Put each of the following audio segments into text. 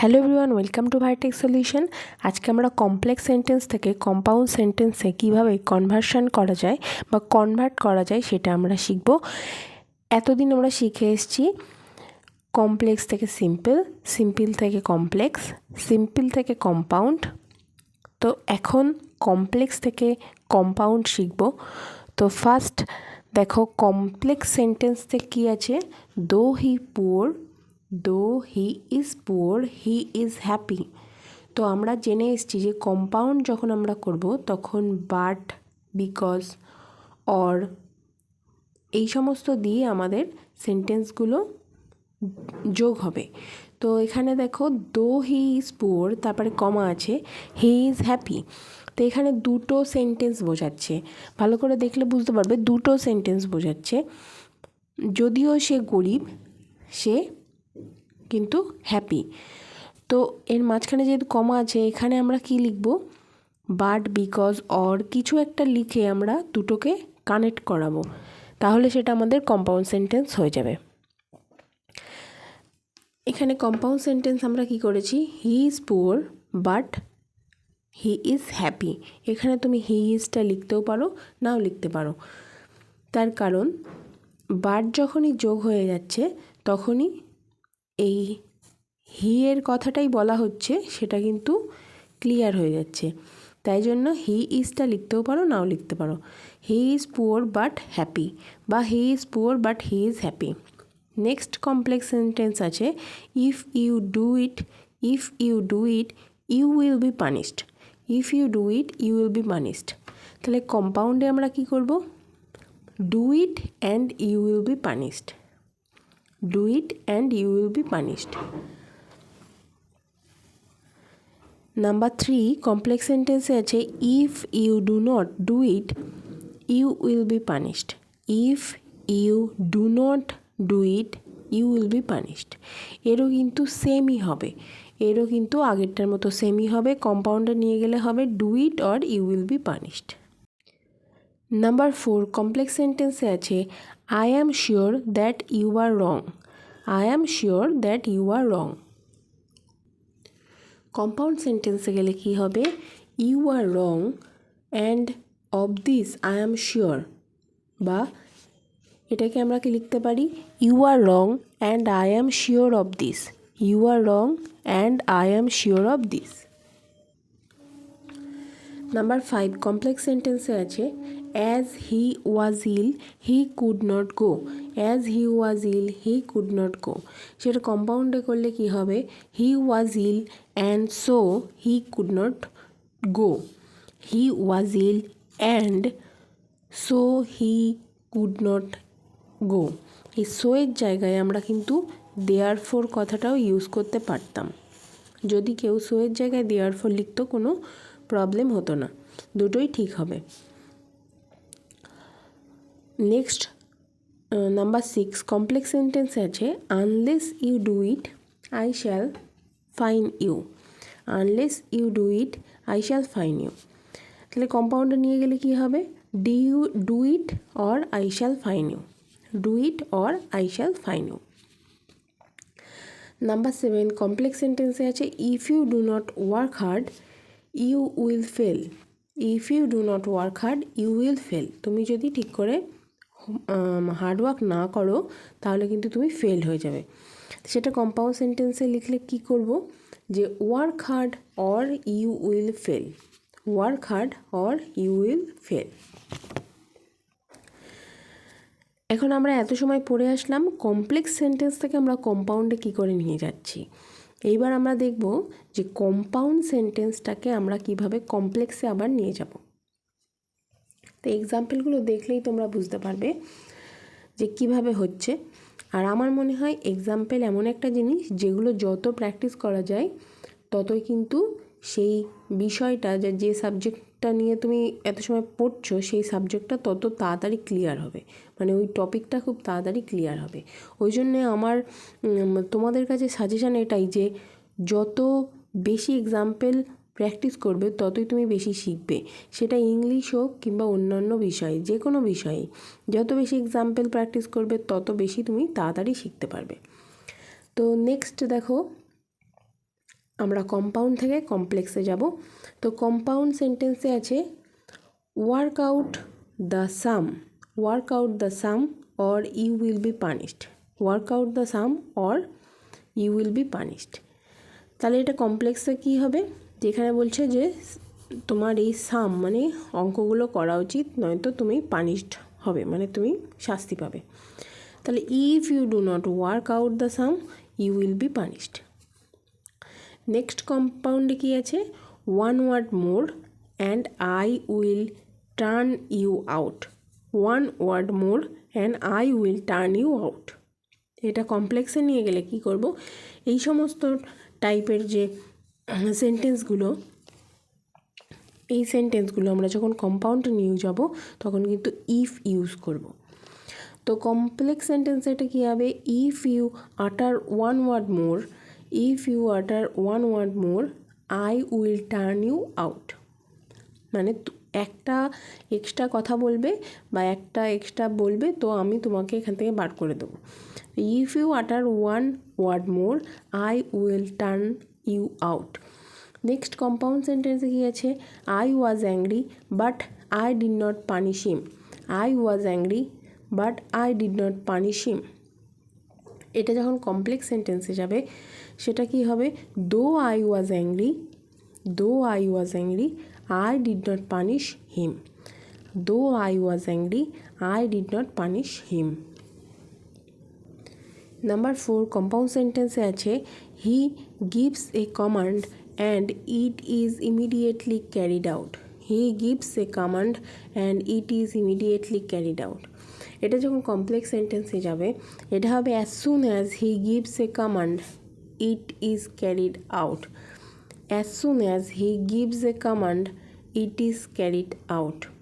Hello everyone, welcome to Vitech solution. আজকে আমরা complex sentence থেকে কম্পাউন্ড সেন্টেন্সে কীভাবে কনভার্সন করা যায় বা কনভার্ট করা যায় সেটা আমরা শিখব। এতদিন আমরা শিখে এসেছি কমপ্লেক্স থেকে সিম্পল সিম্পল থেকে কমপ্লেক্স, সিম্পল থেকে কম্পাউন্ড। তো এখন কমপ্লেক্স থেকে কম্পাউন্ড শিখব। তো ফার্স্ট দেখো কমপ্লেক্স সেন্টেন্সতে কী আছে? Though he poor though he is poor he is happy তো আমরা জেনে এসেছি যে কম্পাউন্ড যখন আমরা করব, তখন বাট বিকজ অর এই সমস্ত দিয়ে আমাদের সেন্টেন্সগুলো যোগ হবে। তো এখানে দেখো দো হি ইজ পুয়ার তারপরে কমা আছে হি ইজ হ্যাপি তো এখানে দুটো সেন্টেন্স বোঝাচ্ছে। ভালো করে দেখলে বুঝতে পারবে, দুটো সেন্টেন্স বোঝাচ্ছে। যদিও সে গরিব, সে কিন্তু হ্যাপি তো এর মাঝখানে যেহেতু কমা আছে, এখানে আমরা কি লিখব? বাট বিকজ অর কিছু একটা লিখে আমরা দুটোকে কানেক্ট করাবো। তাহলে সেটা আমাদের কম্পাউন্ড সেন্টেন্স হয়ে যাবে। এখানে কম্পাউন্ড সেন্টেন্স আমরা কি করেছি? He is poor but he is happy এখানে তুমি হি ইজটা লিখতেও পারো, নাও লিখতে পারো। তার কারণ বাট যখনই যোগ হয়ে যাচ্ছে, তখনই এই হি এর কথাটাই বলা হচ্ছে, সেটা কিন্তু ক্লিয়ার হয়ে যাচ্ছে। তাই জন্য হি ইজটা লিখতেও পারো, নাও লিখতে পারো। He is poor but happy বা he is poor but he is happy next complex sentence আছে if you do it if you do it you will be punished if you do it you will be punished তাহলে কম্পাউন্ডে আমরা কি করব? Do it and you will be punished do it and you will be punished. Number three complex সেন্টেন্সে আছে if you do not do it you will be punished if you do not do it you will be punished এরও কিন্তু সেমই হবে। এরও কিন্তু আগেরটার মতো সেমই হবে। কম্পাউন্ডে নিয়ে গেলে হবে do it or you will be punished number four complex সেন্টেন্সে আছে I am sure that you are wrong I am sure that you are wrong compound সেন্টেন্সে গেলে কি হবে? You are wrong and of this I am sure বা এটাকে আমরা কি লিখতে পারি? You are wrong and I am sure of this you are wrong and I am sure of this number five complex সেন্টেন্সে আছে as he was ill he could not go as he was ill he could not go সেটা কম্পাউন্ডে করলে কি হবে? He was ill and so he could not go he was ill and so he could not go এই so এর জায়গায় আমরা কিন্তু দেয়ার ফোর কথাটাও ইউজ করতে পারতাম। যদি কেউ সো এর জায়গায় দেয়ার ফোর লিখতো কোনো প্রবলেম হতো না। দুটোই ঠিক হবে। Next number six complex sentence আছে unless you do it I shall fine you unless you do it I shall fine you তাহলে কম্পাউন্ডে নিয়ে গেলে কি হবে? D you do it or I shall fine you do it or I shall fine you number seven complex সেন্টেন্সে আছে if you do not work hard you will fail if you do not work hard you will fail তুমি যদি ঠিক করে hard work না করো, তাহলে কিন্তু তুমি ফেল হয়ে যাবে। সেটা কম্পাউন্ড সেন্টেন্সে লিখলে কি করব? যে work hard or you will fail work hard or you will fail এখন আমরা এত সময় পড়ে আসলাম কমপ্লেক্স সেন্টেন্স থেকে আমরা কম্পাউন্ডে কি করে নিয়ে যাচ্ছি? এইবার আমরা দেখব যে কম্পাউন্ড সেন্টেন্সটাকে আমরা কীভাবে কমপ্লেক্সে আবার নিয়ে যাব। তো এক্সাম্পলগুলো দেখলেই তোমরা বুঝতে পারবে যে কীভাবে হচ্ছে। আর আমার মনে হয় এক্সাম্পল এমন একটা জিনিস যেগুলো যত প্র্যাকটিস করা যায়, ততই কিন্তু সেই বিষয়টা যে যে সাবজেক্টটা নিয়ে তুমি এত সময় পড়ছো, সেই সাবজেক্টটা তত তাড়াতাড়ি ক্লিয়ার হবে। মানে ওই টপিকটা খুব তাড়াতাড়ি ক্লিয়ার হবে। ওই জন্যে আমার তোমাদের কাছে সাজেশান এটাই যে, যত বেশি এক্সাম্পল প্র্যাকটিস করবে, ততই তুমি বেশি শিখবে। সেটা ইংলিশ হোক কিংবা অন্যান্য বিষয় যে কোনো বিষয়ে যত বেশি এক্সাম্পল প্র্যাকটিস করবে, তত বেশি তুমি তাড়াতাড়ি শিখতে পারবে। তো নেক্সট দেখো, আমরা কম্পাউন্ড থেকে কমপ্লেক্সে যাব। তো কম্পাউন্ড সেন্টেন্সে আছে work out the sum work out the sum or you will be punished work out the sum or you will be punished তাহলে এটা কমপ্লেক্সে কী হবে? যেখানে বলছে যে তোমার এই সাম মানে অঙ্কগুলো করা উচিত, নয়তো তুমি পানিশড হবে মানে তুমি শাস্তি পাবে। তাহলে if you do not work out the sum you will be punished next কম্পাউন্ডে কী আছে? One word more and I will turn you out one word more and I will turn you out এটা কমপ্লেক্সে নিয়ে গেলে কি করব? এই সমস্ত টাইপের যে সেন্টেন্সগুলো এই সেন্টেন্সগুলো আমরা যখন কম্পাউন্ড নিয়ে যাব, তখন কিন্তু ইফ ইউজ করব। তো কমপ্লেক্স সেন্টেন্স এটা কী হবে? If you utter one word more if you utter one word more I will turn you out মানে একটা এক্সট্রা কথা বলবে বা একটা এক্সট্রা বলবে, তো আমি তোমাকে এখান থেকে বার করে দেবো। If you utter one word more I will turn you out next compound সেন্টেন্সে কী আছে? I was angry but I did not punish him I was angry but I did not punish him এটা যখন complex সেন্টেন্সে যাবে, সেটা কি হবে? Though I was angry though I was angry I did not punish him though I was angry I did not punish him number four compound সেন্টেন্সে আছে he gives a command and it is immediately carried out he gives a command and it is immediately carried out এটা যখন complex সেন্টেন্সে যাবে, এটা হবে as soon as he gives a command it is carried out as soon as he gives a command it is carried out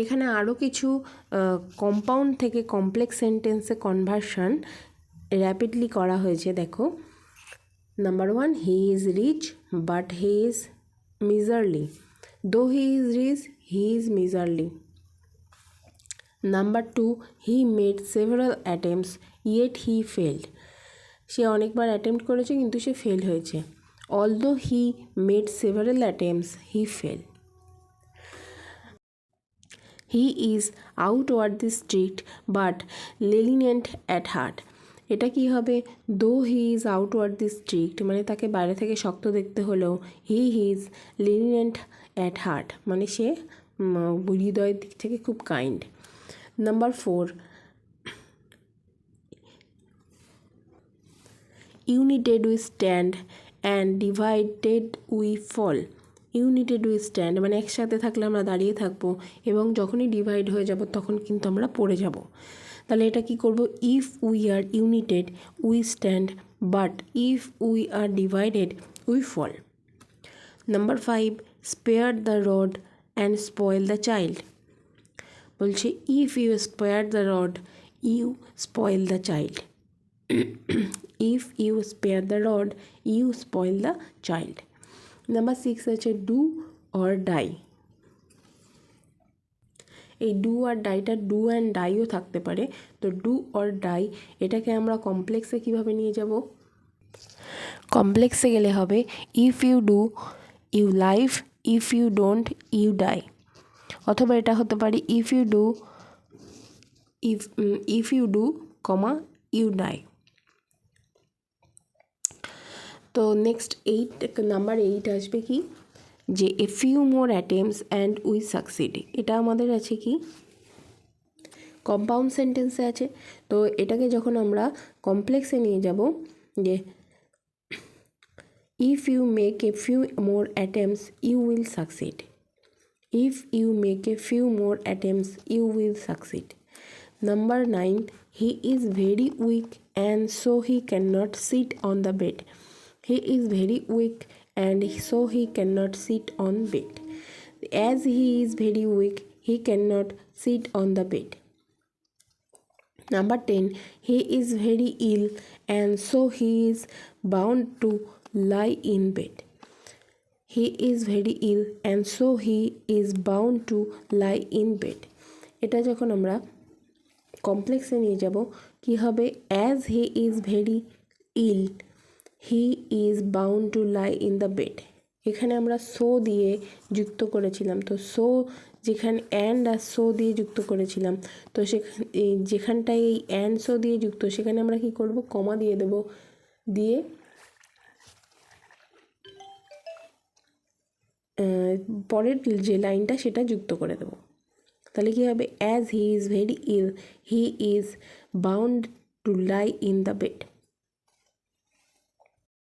এখানে আরও কিছু compound থেকে কমপ্লেক্স সেন্টেন্সে কনভার্সন র্যাপিডলি করা হয়েছে, দেখো। Number one he is rich but he is miserly though he is rich he is miserly number two he made several attempts yet he failed সে অনেকবার attempt করেছে, কিন্তু সে ফেল হয়েছে। Although he made several attempts he fail he is outwardly strict but lenient at heart এটা কি হবে? Though he is outwardly strict মানে তাকে বাইরে থেকে শক্ত দেখতে হলেও he is lenient at heart মানে সে হৃদয়ের দিক থেকে খুব kind number four united we stand and divided we fall united we stand মানে একসাথে থাকলে আমরা দাঁড়িয়ে থাকব এবং যখনই ডিভাইড হয়ে যাব তখন কিন্তু আমরা পড়ে যাব। তাহলে এটা কি করব? If we are united we stand but if we are divided we fall number five spare the rod and spoil the child বলছে if you spare the rod you spoil the child if you spare the rod you spoil the child number six আছে do or die এই do আর ডাইটা do and ডাইও থাকতে পারে। তো do or die এটাকে আমরা কমপ্লেক্সে কীভাবে নিয়ে যাব? কমপ্লেক্সে গেলে হবে if you do you life if you don't you die অথবা এটা হতে পারে if you do if if you do comma you die তো নেক্সট এইট নাম্বার এইট আসবে কি? যে a few more attempts and we succeed এটা আমাদের আছে কি? কম্পাউন্ড সেন্টেন্সে আছে। তো এটাকে যখন আমরা কমপ্লেক্সে নিয়ে যাব, যে if you make a few more attempts you will succeed if you make a few more attempts you will succeed number nine he is very weak and so he can not sit on the bed He is very weak and so he cannot sit on bed. As he is very weak, he cannot sit on the bed. Number 10. He is very ill and so he is bound to lie in bed. He is very ill and so he is bound to lie in bed. এটা যখন আমরা কমপ্লেক্সে নিয়ে যাব কি হবে as he is very ill he is bound to lie in the bed এখানে আমরা সো দিয়ে যুক্ত করেছিলাম। তো সো যেখানে অ্যান্ড আর সো দিয়ে যুক্ত করেছিলাম। তো সেখানে যেখানটায় এই অ্যান্ড সো দিয়ে যুক্ত, সেখানে আমরা কি করব? কমা দিয়ে দেব। দিয়ে পরের যে লাইনটা সেটা যুক্ত করে দেব। তাহলে কী হবে? As he is very ill he is bound to lie in the bed